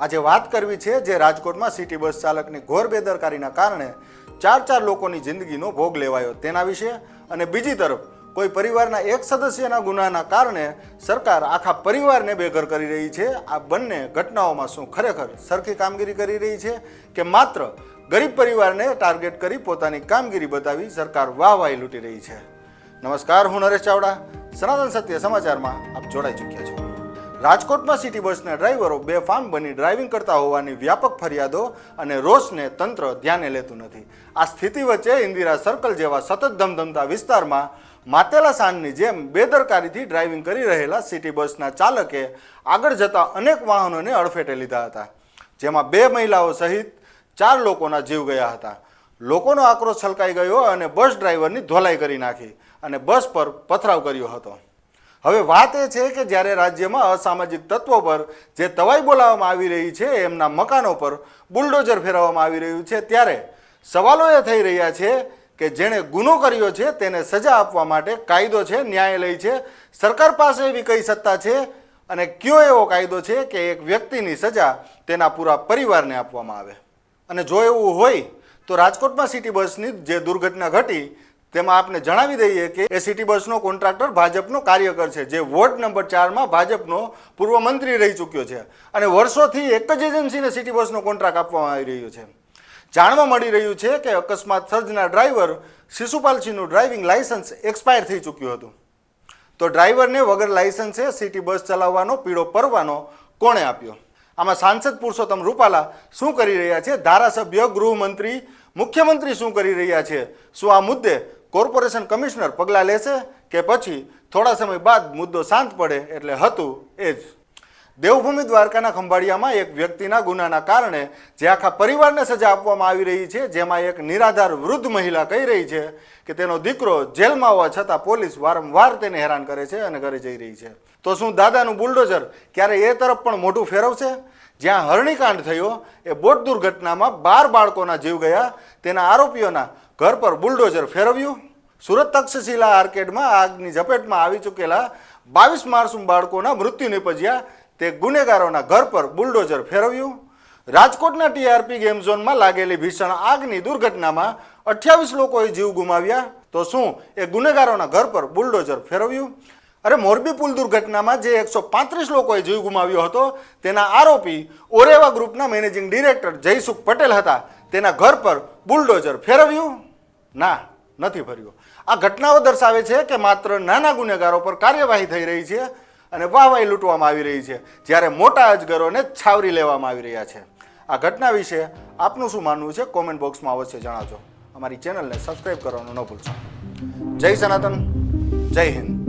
આજે વાત કરવી છે જે રાજકોટમાં સિટી બસ ચાલકની ઘોર બેદરકારીના કારણે ચાર ચાર લોકોની જિંદગીનો ભોગ લેવાયો તેના વિશે અને બીજી તરફ કોઈ પરિવારના એક સદસ્યના ગુનાના કારણે સરકાર આખા પરિવારને બેઘર કરી રહી છે. આ બંને ઘટનાઓમાં શું ખરેખર સરખી કામગીરી કરી રહી છે કે માત્ર ગરીબ પરિવારને ટાર્ગેટ કરી પોતાની કામગીરી બતાવી સરકાર વાહવાહી લૂંટી રહી છે. નમસ્કાર, હું નરેશ ચાવડા. સનાતન સત્ય સમાચારમાં આપ જોડાઈ ચૂક્યા છો. રાજકોટમાં સિટી બસના ડ્રાઈવરો બે ફાર્મ બની ડ્રાઇવિંગ કરતા હોવાની વ્યાપક ફરિયાદો અને રોષને તંત્ર ધ્યાને લેતું નથી. આ સ્થિતિ વચ્ચે ઇન્દિરા સર્કલ જેવા સતત ધમધમતા વિસ્તારમાં માતેલા સાંજની જેમ બેદરકારીથી ડ્રાઇવિંગ કરી રહેલા સિટી બસના ચાલકે આગળ જતા અનેક વાહનોને અડફેટે લીધા હતા. જેમાં બે મહિલાઓ સહિત ચાર લોકોના જીવ ગયા હતા. લોકોનો આક્રોશ છલકાઈ ગયો અને બસ ડ્રાઈવરની ધોલાઈ કરી નાખી અને બસ પર પથરાવ કર્યો હતો. હવે વાત એ છે કે જ્યારે રાજ્યમાં અસામાજિક તત્વો પર જે તવાઈ બોલાવવામાં આવી રહી છે, એમના મકાનો પર બુલડોઝર ફેરવવામાં આવી રહ્યું છે, ત્યારે સવાલો એ થઈ રહ્યા છે કે જેણે ગુનો કર્યો છે, તેને સજા આપવા માટે કાયદો છે, ન્યાયાલય છે, સરકાર પાસે એવી કઈ સત્તા છે અને કયો એવો કાયદો છે કે એક વ્યક્તિની સજા તેના પૂરા પરિવારને આપવામાં આવે? અને જો એવું હોય, તો રાજકોટમાં સિટી બસની જે દુર્ઘટના ઘટી, તેમાં આપને જણાવી દઈએ કે એ સિટી બસનો કોન્ટ્રાક્ટર ભાજપનો કાર્યકર છે, જે વોર્ડ નંબર ચારમાં ભાજપનો પૂર્વ મંત્રી રહી ચૂક્યો છે. અને વર્ષોથી એક જ એજન્સીને સિટી બસનો કોન્ટ્રાક્ટ આપવામાં આવી રહ્યો છે. જાણવા મળી રહ્યું છે કે અકસ્માત સર્જના ડ્રાઈવર શિશુપાલસિંહનું ડ્રાઇવિંગ લાયસન્સ એક્સપાયર થઈ ચૂક્યું હતું. તો ડ્રાઈવરને વગર લાયસન્સે સિટી બસ ચલાવવાનો, પીળો પરવાનો કોણે આપ્યો? આમાં સાંસદ પુરુષોત્તમ રૂપાલા શું કરી રહ્યા છે? ધારાસભ્ય, ગૃહમંત્રી, મુખ્યમંત્રી શું કરી રહ્યા છે? શું આ મુદ્દે કોર્પોરેશન કમિશનર પગલાં લેશે કે પછી થોડા સમય બાદ મુદ્દો શાંત પડે એટલે હતું એ જ? દેવભૂમિ દ્વારકાના ખંભાળિયામાં એક વ્યક્તિના ગુનાના કારણે જે આખા પરિવારને સજા આપવામાં આવી રહી છે, જેમાં એક નિરાધાર વૃદ્ધ મહિલા કહી રહી છે કે તેનો દીકરો જેલમાં હોવા છતાં પોલીસ વારંવાર તેને હેરાન કરે છે અને ઘરે જઈ રહી છે. તો શું દાદાનું બુલડોઝર ક્યારે એ તરફ પણ મોઢું ફેરવશે? જ્યાં હરણીકાંડ થયો, એ બોટ દુર્ઘટનામાં બાર બાળકોના જીવ ગયા. તેના આરોપીઓના ઘર પર બુલડોઝર ફેરવ્યું. સુરત તક્ષશિલા આર્કેડમાં આગની ઝપેટમાં આવી ચૂકેલા બાવીસ માસૂમ બાળકોના મૃત્યુ નિપજ્યા. તે ગુનેગારોના ઘર પર બુલડોઝર ફેરવ્યું. રાજકોટના ટીઆરપી ગેમ ઝોનમાં લાગેલી ભીષણ આગની દુર્ઘટનામાં અઠ્યાવીસ લોકોએ જીવ ગુમાવ્યા. તો શું એ ગુનેગારોના ઘર પર બુલડોઝર ફેરવ્યું? અરે મોરબી પુલ દુર્ઘટનામાં જે એકસો પાંત્રીસ લોકોએ જીવ ગુમાવ્યો હતો, તેના આરોપી ઓરેવા ગ્રુપના મેનેજિંગ ડિરેક્ટર જયસુખ પટેલ હતા. તેના ઘર પર બુલડોઝર ફેરવ્યું? ના, નથી ફર્યું. આ ઘટનાઓ દર્શાવે છે કે માત્ર નાના ગુનેગારો પર કાર્યવાહી થઈ રહી છે. અને વાહવાહી લૂંટવામાં આવી રહી છે. જ્યારે મોટા અજગરોને છાવરી લેવામાં આવી રહ્યા છે. આ ઘટના વિશે આપનું શું માનવું છે? કોમેન્ટ બોક્સમાં અવશ્ય જણાવજો. અમારી ચેનલને સબસ્ક્રાઈબ કરવાનું ન ભૂલશો. જય સનાતન, જય હિન્દ.